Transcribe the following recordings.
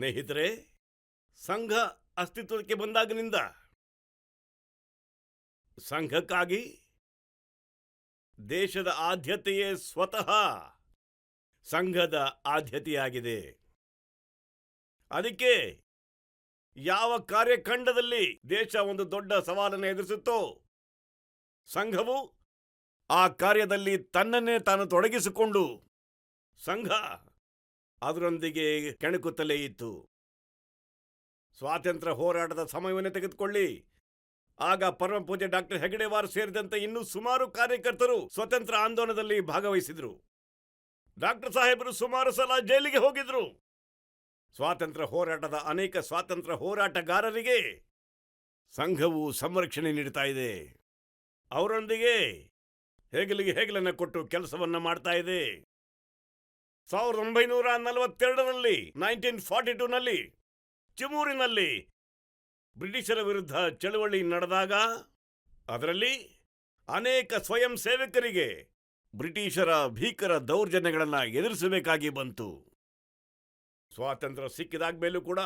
ಸ್ನೇಹಿತರೆ, ಸಂಘ ಅಸ್ತಿತ್ವಕ್ಕೆ ಬಂದಾಗಿನಿಂದ ಸಂಘಕ್ಕಾಗಿ ದೇಶದ ಆದ್ಯತೆಯೇ ಸ್ವತಃ ಸಂಘದ ಆದ್ಯತೆಯಾಗಿದೆ. ಅದಕ್ಕೆ ಯಾವ ಕಾರ್ಯಖಂಡದಲ್ಲಿ ದೇಶ ಒಂದು ದೊಡ್ಡ ಸವಾಲನ್ನು ಎದುರಿಸುತ್ತೋ, ಸಂಘವು ಆ ಕಾರ್ಯದಲ್ಲಿ ತನ್ನನ್ನೇ ತಾನು ತೊಡಗಿಸಿಕೊಂಡು ಸಂಘ ಅದರೊಂದಿಗೆ ಕೆಣಕುತ್ತಲೇ ಇತ್ತು. ಸ್ವಾತಂತ್ರ್ಯ ಹೋರಾಟದ ಸಮಯವನ್ನೇ ತೆಗೆದುಕೊಳ್ಳಿ. ಆಗ ಪರಮಪೂಜೆ ಡಾಕ್ಟರ್ ಹೆಗಡೆವಾರ್ ಸೇರಿದಂತೆ ಇನ್ನೂ ಸುಮಾರು ಕಾರ್ಯಕರ್ತರು ಸ್ವತಂತ್ರ ಆಂದೋಲನದಲ್ಲಿ ಭಾಗವಹಿಸಿದ್ರು. ಡಾಕ್ಟರ್ ಸಾಹೇಬರು ಸುಮಾರು ಸಲ ಜೈಲಿಗೆ ಹೋಗಿದ್ರು. ಸ್ವಾತಂತ್ರ್ಯ ಹೋರಾಟದ ಅನೇಕ ಸ್ವಾತಂತ್ರ್ಯ ಹೋರಾಟಗಾರರಿಗೆ ಸಂಘವು ಸಂರಕ್ಷಣೆ ನೀಡ್ತಾ ಇದೆ. ಅವರೊಂದಿಗೆ ಹೆಗಲಿಗೆ ಹೆಗಲನ್ನು ಕೊಟ್ಟು ಕೆಲಸವನ್ನ ಮಾಡ್ತಾ ಇದೆ? ಸಾವಿರದ ಒಂಬೈನೂರ ನಲವತ್ತೆರಡರಲ್ಲಿ, ನೈನ್ಟೀನ್ ಫಾರ್ಟಿ ಟೂನಲ್ಲಿ ಚಿಮೂರಿನಲ್ಲಿ ಬ್ರಿಟಿಷರ ವಿರುದ್ಧ ಚಳುವಳಿ ನಡೆದಾಗ ಅದರಲ್ಲಿ ಅನೇಕ ಸ್ವಯಂ ಸೇವಕರಿಗೆ ಬ್ರಿಟಿಷರ ಭೀಕರ ದೌರ್ಜನ್ಯಗಳನ್ನು ಎದುರಿಸಬೇಕಾಗಿ ಬಂತು. ಸ್ವಾತಂತ್ರ್ಯ ಸಿಕ್ಕಿದಾಗ್ಮೇಲೂ ಕೂಡ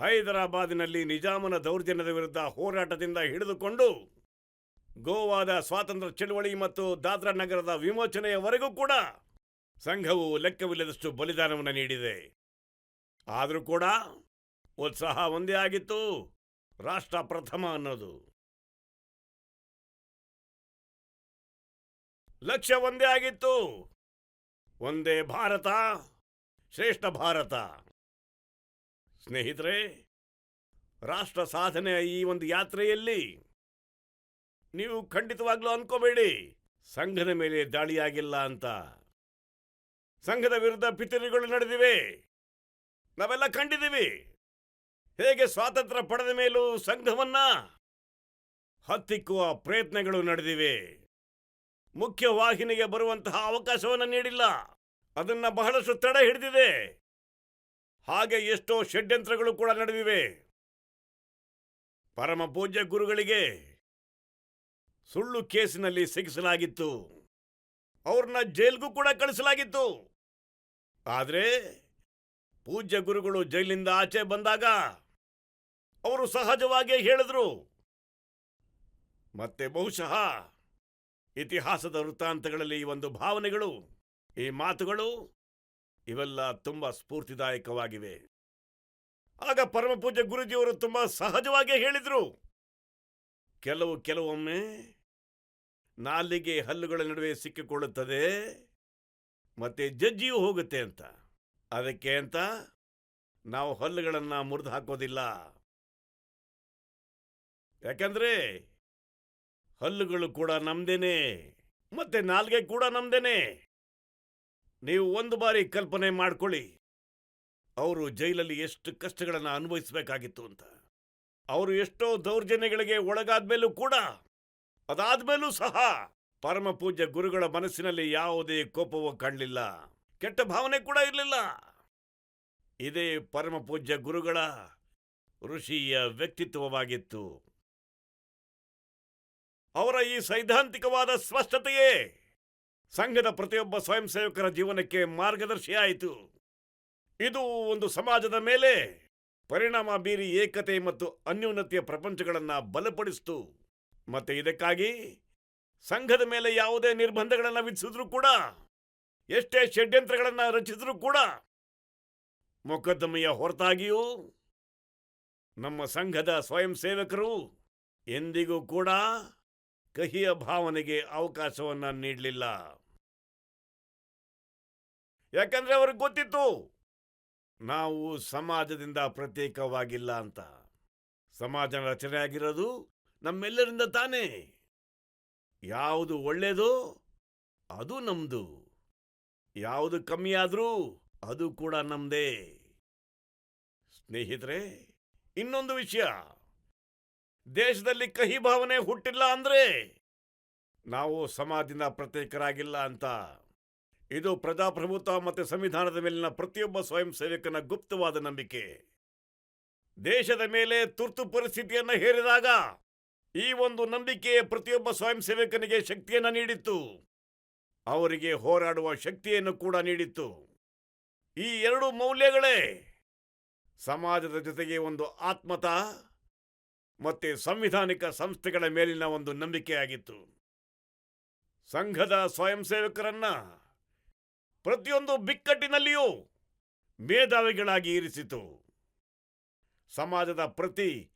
ಹೈದರಾಬಾದಿನಲ್ಲಿ ನಿಜಾಮನ ದೌರ್ಜನ್ಯದ ವಿರುದ್ಧ ಹೋರಾಟದಿಂದ ಹಿಡಿದುಕೊಂಡು ಗೋವಾದ ಸ್ವಾತಂತ್ರ್ಯ ಚಳುವಳಿ ಮತ್ತು ದಾದ್ರಾ ನಗರದ ವಿಮೋಚನೆಯವರೆಗೂ ಕೂಡ ಸಂಘವು ಲೆಕ್ಕವಿಲ್ಲದಷ್ಟು ಬಲಿದಾನವನ್ನು ನೀಡಿದೆ. ಆದರೂ ಕೂಡ ಉತ್ಸಾಹ ಒಂದೇ ಆಗಿತ್ತು. ರಾಷ್ಟ್ರ ಪ್ರಥಮ ಅನ್ನೋದು. ಲಕ್ಷ್ಯ ಒಂದೇ ಆಗಿತ್ತು. ಒಂದೇ ಭಾರತ, ಶ್ರೇಷ್ಠ ಭಾರತ. ಸ್ನೇಹಿತರೆ, ರಾಷ್ಟ್ರ ಸಾಧನೆಯ ಈ ಒಂದು ಯಾತ್ರೆಯಲ್ಲಿ ನೀವು ಖಂಡಿತವಾಗ್ಲೂ ಅನ್ಕೋಬೇಡಿ ಸಂಘದ ಮೇಲೆ ದಾಳಿಯಾಗಿಲ್ಲ ಅಂತ. ಸಂಘದ ವಿರುದ್ಧ ಪಿತೂರಿಗಳು ನಡೆದಿವೆ. ನಾವೆಲ್ಲ ಕಂಡಿದ್ದೀವಿ. ಹೇಗೆ ಸ್ವಾತಂತ್ರ್ಯ ಪಡೆದ ಮೇಲೂ ಸಂಘವನ್ನ ಹತ್ತಿಕ್ಕುವ ಪ್ರಯತ್ನಗಳು ನಡೆದಿವೆ. ಮುಖ್ಯ ವಾಹಿನಿಗೆ ಬರುವಂತಹ ಅವಕಾಶವನ್ನು ನೀಡಿಲ್ಲ. ಅದನ್ನ ಬಹಳಷ್ಟು ತಡೆ ಹಿಡಿದಿದೆ. ಹಾಗೆ ಎಷ್ಟೋ ಷಡ್ಯಂತ್ರಗಳು ಕೂಡ ನಡೆದಿವೆ. ಪರಮ ಪೂಜ್ಯ ಗುರುಗಳಿಗೆ ಸುಳ್ಳು ಕೇಸಿನಲ್ಲಿ ಸಿಗಿಸಲಾಗಿತ್ತು. ಅವ್ರನ್ನ ಜೈಲ್ಗೂ ಕೂಡ ಕಳಿಸಲಾಗಿತ್ತು. ಆದ್ರೆ ಪೂಜ್ಯ ಗುರುಗಳು ಜೈಲಿಂದ ಆಚೆ ಬಂದಾಗ ಅವರು ಸಹಜವಾಗಿಯೇ ಹೇಳಿದ್ರು. ಮತ್ತೆ ಬಹುಶಃ ಇತಿಹಾಸದ ವೃತ್ತಾಂತಗಳಲ್ಲಿ ಈ ಒಂದು ಭಾವನೆಗಳು, ಈ ಮಾತುಗಳು ಇವೆಲ್ಲ ತುಂಬಾ ಸ್ಫೂರ್ತಿದಾಯಕವಾಗಿವೆ. ಆಗ ಪರಮಪೂಜ್ಯ ಗುರುಜಿಯವರು ತುಂಬಾ ಸಹಜವಾಗಿಯೇ ಹೇಳಿದ್ರು. ಕೆಲವು ಕೆಲವೊಮ್ಮೆ ನಾಲಿಗೆ ಹಲ್ಲುಗಳ ನಡುವೆ ಸಿಕ್ಕಿಕೊಳ್ಳುತ್ತದೆ. ಮತ್ತೆ ಜಜ್ಜಿಯೂ ಹೋಗುತ್ತೆ ಅಂತ. ಅದಕ್ಕೆ ಅಂತ ನಾವು ಹಲ್ಲುಗಳನ್ನು ಮುರಿದು ಹಾಕೋದಿಲ್ಲ. ಯಾಕಂದ್ರೆ ಹಲ್ಲುಗಳು ಕೂಡ ನಮ್ದೇನೆ, ಮತ್ತೆ ನಾಲ್ಗೆ ಕೂಡ ನಮ್ದೇನೆ. ನೀವು ಒಂದು ಬಾರಿ ಕಲ್ಪನೆ ಮಾಡ್ಕೊಳ್ಳಿ. ಅವರು ಜೈಲಲ್ಲಿ ಎಷ್ಟು ಕಷ್ಟಗಳನ್ನು ಅನುಭವಿಸಬೇಕಾಗಿತ್ತು ಅಂತ. ಅವರು ಎಷ್ಟೋ ದೌರ್ಜನ್ಯಗಳಿಗೆ ಒಳಗಾದ್ಮೇಲೂ ಕೂಡ ಅದಾದ್ಮೇಲೂ ಸಹ ಪರಮ ಪೂಜ್ಯ ಗುರುಗಳ ಮನಸ್ಸಿನಲ್ಲಿ ಯಾವುದೇ ಕೋಪವೂ ಕಾಣಲಿಲ್ಲ ಕೆಟ್ಟ ಭಾವನೆ ಕೂಡ ಇರಲಿಲ್ಲ. ಇದೇ ಪರಮ ಪೂಜ್ಯ ಗುರುಗಳ ಋಷಿಯ ವ್ಯಕ್ತಿತ್ವವಾಗಿತ್ತು. ಅವರ ಈ ಸೈದ್ಧಾಂತಿಕವಾದ ಸ್ಪಷ್ಟತೆಯೇ ಸಂಘದ ಪ್ರತಿಯೊಬ್ಬ ಸ್ವಯಂ ಸೇವಕರ ಜೀವನಕ್ಕೆ ಮಾರ್ಗದರ್ಶಿಯಾಯಿತು. ಇದು ಒಂದು ಸಮಾಜದ ಮೇಲೆ ಪರಿಣಾಮ ಬೀರಿ ಏಕತೆ ಮತ್ತು ಅನ್ಯೋನ್ಯತೆಯ ಪ್ರಪಂಚಗಳನ್ನು ಬಲಪಡಿಸಿತು. ಮತ್ತೆ ಇದಕ್ಕಾಗಿ ಸಂಘದ ಮೇಲೆ ಯಾವುದೇ ನಿರ್ಬಂಧಗಳನ್ನು ವಿಧಿಸಿದ್ರು ಕೂಡ, ಎಷ್ಟೇ ಷಡ್ಯಂತ್ರಗಳನ್ನ ರಚಿಸಿದ್ರು ಕೂಡ, ಮೊಕದ್ದಮೆಯ ಹೊರತಾಗಿಯೂ ನಮ್ಮ ಸಂಘದ ಸ್ವಯಂ ಸೇವಕರು ಎಂದಿಗೂ ಕೂಡ ಕಹಿಯ ಭಾವನೆಗೆ ಅವಕಾಶವನ್ನ ನೀಡಲಿಲ್ಲ. ಯಾಕಂದ್ರೆ ಅವ್ರಿಗೆ ಗೊತ್ತಿತ್ತು, ನಾವು ಸಮಾಜದಿಂದ ಪ್ರತ್ಯೇಕವಾಗಿಲ್ಲ ಅಂತ. ಸಮಾಜ ರಚನೆ ಆಗಿರೋದು ನಮ್ಮೆಲ್ಲರಿಂದ ತಾನೇ. ಯಾವುದು ಒಳ್ಳೇದೋ, ಅದು ನಮ್ದು. ಯಾವುದು ಕಮ್ಮಿಯಾದರೂ ಅದು ಕೂಡ ನಮ್ದೇ. ಸ್ನೇಹಿತರೆ, ಇನ್ನೊಂದು ವಿಷಯ. ದೇಶದಲ್ಲಿ ಕಹಿ ಭಾವನೆ ಹುಟ್ಟಿಲ್ಲ ಅಂದ್ರೆ ನಾವು ಸಮಾಜದಿಂದ ಪ್ರತ್ಯೇಕರಾಗಿಲ್ಲ ಅಂತ. ಇದು ಪ್ರಜಾಪ್ರಭುತ್ವ ಮತ್ತು ಸಂವಿಧಾನದ ಮೇಲಿನ ಪ್ರತಿಯೊಬ್ಬ ಸ್ವಯಂ ಸೇವಕನ ಗುಪ್ತವಾದ ನಂಬಿಕೆ. ದೇಶದ ಮೇಲೆ ತುರ್ತು ಪರಿಸ್ಥಿತಿಯನ್ನು ಹೇರಿದಾಗ ಈ ಒಂದು ನಂಬಿಕೆ ಪ್ರತಿಯೊಬ್ಬ ಸ್ವಯಂ ಸೇವಕನಿಗೆ ಶಕ್ತಿಯನ್ನ ನೀಡಿತ್ತು. ಅವರಿಗೆ ಹೋರಾಡುವ ಶಕ್ತಿಯನ್ನು ಕೂಡ ನೀಡಿತ್ತು. ಈ ಎರಡು ಮೌಲ್ಯಗಳೇ ಸಮಾಜದ ಜೊತೆಗೆ ಒಂದು ಆತ್ಮತ ಮತ್ತೆ ಸಂವಿಧಾನಿಕ ಸಂಸ್ಥೆಗಳ ಮೇಲಿನ ಒಂದು ನಂಬಿಕೆಯಾಗಿತ್ತು. ಸಂಘದ ಸ್ವಯಂ ಸೇವಕರನ್ನ ಪ್ರತಿಯೊಂದು ಬಿಕ್ಕಟ್ಟಿನಲ್ಲಿಯೂ ಮೇಧಾವಿಗಳಾಗಿ ಇರಿಸಿತು. ಸಮಾಜದ ಪ್ರತಿ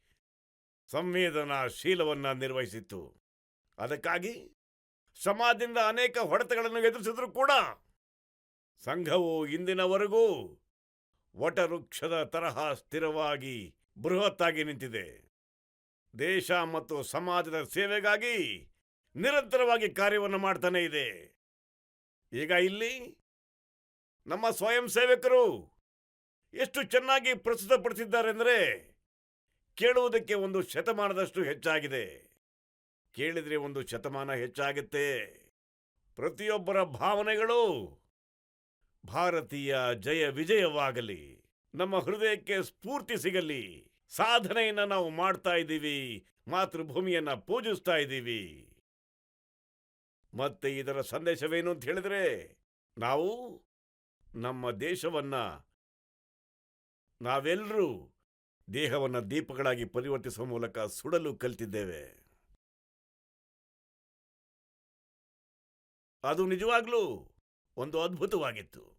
ಸಂವೇದನಾಶೀಲವನ್ನ ನಿರ್ವಹಿಸಿತ್ತು. ಅದಕ್ಕಾಗಿ ಸಮಾಜದಿಂದ ಅನೇಕ ಹೊಡೆತಗಳನ್ನು ಎದುರಿಸಿದ್ರು ಕೂಡ ಸಂಘವು ಇಂದಿನವರೆಗೂ ವಟವೃಕ್ಷದ ತರಹ ಸ್ಥಿರವಾಗಿ ಬೃಹತ್ತಾಗಿ ನಿಂತಿದೆ. ದೇಶ ಮತ್ತು ಸಮಾಜದ ಸೇವೆಗಾಗಿ ನಿರಂತರವಾಗಿ ಕಾರ್ಯವನ್ನು ಮಾಡ್ತಾನೆ ಇದೆ. ಈಗ ಇಲ್ಲಿ ನಮ್ಮ ಸ್ವಯಂ ಸೇವಕರು ಎಷ್ಟು ಚೆನ್ನಾಗಿ ಪ್ರಸ್ತುತಪಡಿಸಿದ್ದಾರೆಂದರೆ ಕೇಳುವುದಕ್ಕೆ ಒಂದು ಶತಮಾನದಷ್ಟು ಹೆಚ್ಚಾಗಿದೆ. ಕೇಳಿದ್ರೆ ಒಂದು ಶತಮಾನ ಹೆಚ್ಚಾಗುತ್ತೆ. ಪ್ರತಿಯೊಬ್ಬರ ಭಾವನೆಗಳು ಭಾರತೀಯ ಜಯ ವಿಜಯವಾಗಲಿ, ನಮ್ಮ ಹೃದಯಕ್ಕೆ ಸ್ಫೂರ್ತಿ ಸಿಗಲಿ, ಸಾಧನೆಯನ್ನ ನಾವು ಮಾಡ್ತಾ ಇದ್ದೀವಿ, ಮಾತೃಭೂಮಿಯನ್ನ ಪೂಜಿಸ್ತಾ ಇದ್ದೀವಿ. ಮತ್ತೆ ಇದರ ಸಂದೇಶವೇನು ಅಂತ ಹೇಳಿದ್ರೆ, ನಾವು ನಮ್ಮ ದೇಶವನ್ನ ನಾವೆಲ್ಲರೂ ದೇಹವನ್ನ ದೀಪಗಳಾಗಿ ಪರಿವರ್ತಿಸುವ ಮೂಲಕ ಸುಡಲು ಕಲ್ತಿದ್ದೇವೆ. ಅದು ನಿಜವಾಗ್ಲೂ ಒಂದು ಅದ್ಭುತವಾಗಿತ್ತು.